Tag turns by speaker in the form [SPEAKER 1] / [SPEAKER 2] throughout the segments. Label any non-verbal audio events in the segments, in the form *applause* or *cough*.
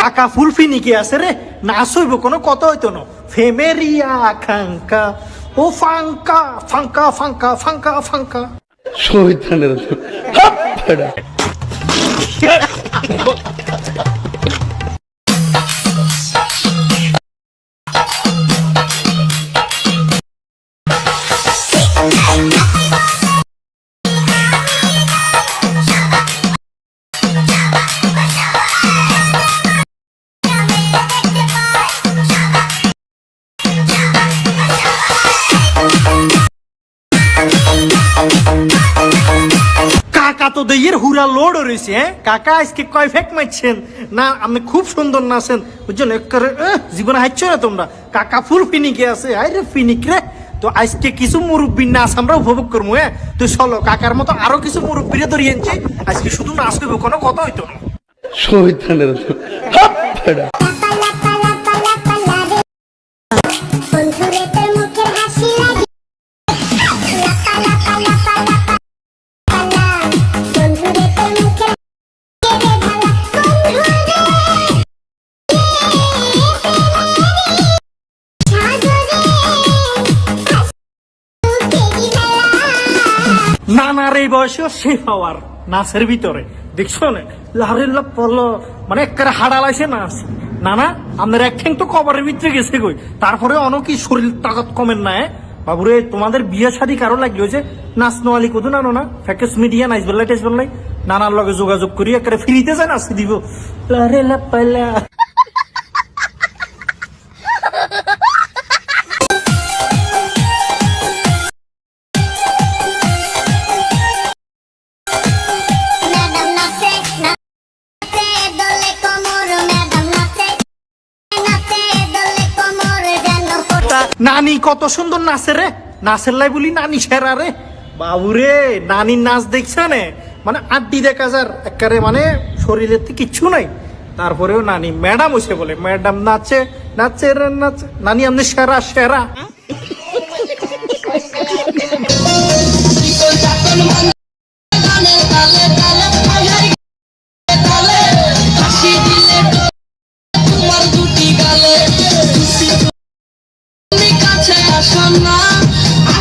[SPEAKER 1] কাকা ফুলফি নিকে আছে রে? না হইব কোনো কত হইতো না? ফেমেরিয়া খাঙ্কা ও ফাঙ্কা ফাঙ্কা ফাঙ্কা ফাঙ্কা ফাঙ্কা।
[SPEAKER 2] শহীদানের
[SPEAKER 1] কাকা *laughs* তো দইয়ের হুরা লোড রয়েছে হ্যাঁ? কাকা আজকে কয় ফেক মারছেন না, আপনি খুব সুন্দর নাচেন। বুঝছেন? জীবনে হাইছ না তোমরা? কাকা ফুল ফিনিকে আছে আই রে ফিনিক রে। তো আজকে কিছু মুরব্বীর নাচ আমরা উপভোগ করব হ্যাঁ? তো চলো, কাকার মতো আরও কিছু মুরব্বীরে ধরিয়ে আনছি। আজকে শুধু নাচ হইব, কোনো কথা হইতো না। নানার এই বয়সেও সে পাওয়ার নাচের ভিতরে। দেখছ না? পড়ল মানে একেবারে হাড়া লাইছে নাচ। নানা, আপনার এক ঠ্যাং তো কবরের ভিতরে গেছে কই? তারপরে অনেকই শরীর তাকত কমেন না এ? বাবুরে, তোমাদের বিয়ে শাদী কারও লাগল যে নাচ নোয়ালি কদু নানো? না ফ্যাকেস মিডিয়া, নাইস বেল্লাই, টাইস বেল্লাই। নানার লগে যোগাযোগ করি, একেবারে ফ্রিতে যায় নাচি দিব। লারে লাভ নানি কত সুন্দর নাচে রে। নাচের লাই বলি নানি সেরা রে। বাবু রে নানির নাচ দেখছে নে? মানে আড্ডি দেখা যার একারে মানে শরীরের তো কিচ্ছু নাই। তারপরেও নানি ম্যাডাম হয়েছে বলে, ম্যাডাম নাচে নাচে রে, নাচে। নানি আপনি সেরা সেরা। *laughs*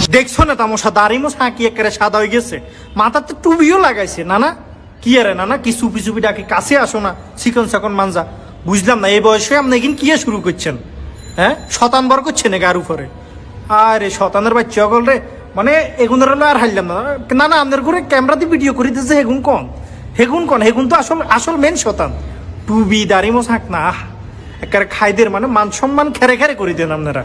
[SPEAKER 1] দেখছ না তামসা দাড়ি মোছা কি একেবারে সাদা হয়ে গেছে। মাথাতে টুবিও লাগাইছে না না কি আরে না না কি চুপি চুপি ডাকে? কাছে আসো না চিকন চাকন মানজা বুঝলাম না এই বয়সে আপনি কিন্তু কি শুরু করছেন? হ্যাঁ? শতান বর করছেন গার উপরে? আরে শতানের বাচ্চা অগল রে। মানে এগুনের আর হারলাম না। না না আপনার করে ক্যামেরা দিয়ে ভিডিও করে দিতেছে হেগুন কন? হেগুন কন? হেগুন তো আসল আসল মেন শতান। টুবি দাড়ি মোছাক না আহ, একেবারে খাইদের মানে মান সম্মান খেরে খেরে করে দেন আপনারা।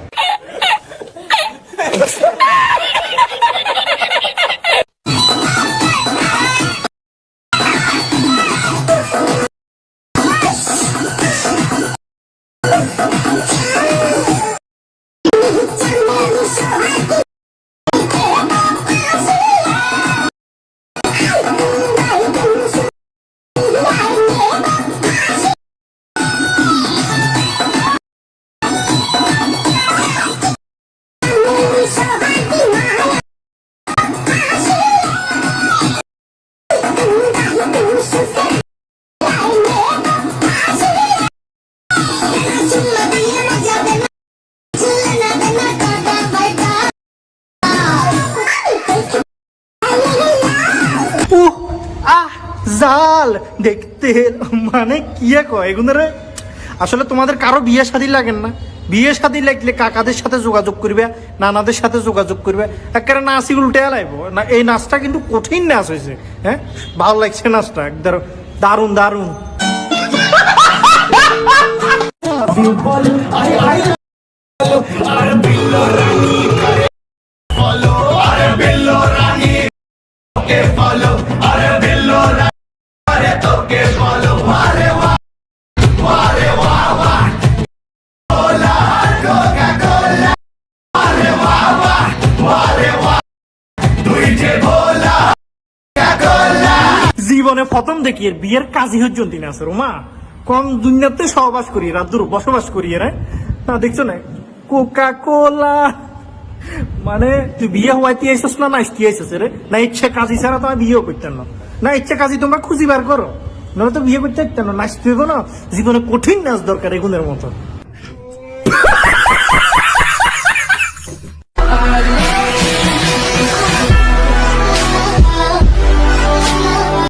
[SPEAKER 1] জাল দেখতে মানে কি এগুলো আসলে তোমাদের কারও বিয়ে শাদী লাগেন না। বিয়ে শাদী লাগলে কাকাদের সাথে যোগাযোগ করবে নানাদের সাথে যোগাযোগ করবে। একেবারে নাচি উল্টে লাইব না এই নাচটা কিন্তু কঠিন নাচ হয়েছে হ্যাঁ? ভালো লাগছে নাচটা একদম দারুণ দারুণ। *laughs* জীবনে প্রথম দেখি এর বিয়ের কাজই হচ্ছেন তিনি আছে, রোমা। কম দুনিয়াতে সহবাস করি, রাত দূর বসবাস করি রে না, দেখছ না? কোকা কোলা মানে তুই বিয়ে হওয়াইতে আইসস না না ইস্তি আইসস রে না, ইচ্ছে কাজী ছাড়া তোমার বিয়েও করতেন না। না, ইচ্ছে কাজী তোমরা খুঁজি বার করো। নয়তো বিয়ে করতে না নাচতে না। জীবনে কঠিন নাচ দরকার এগুনের মতো।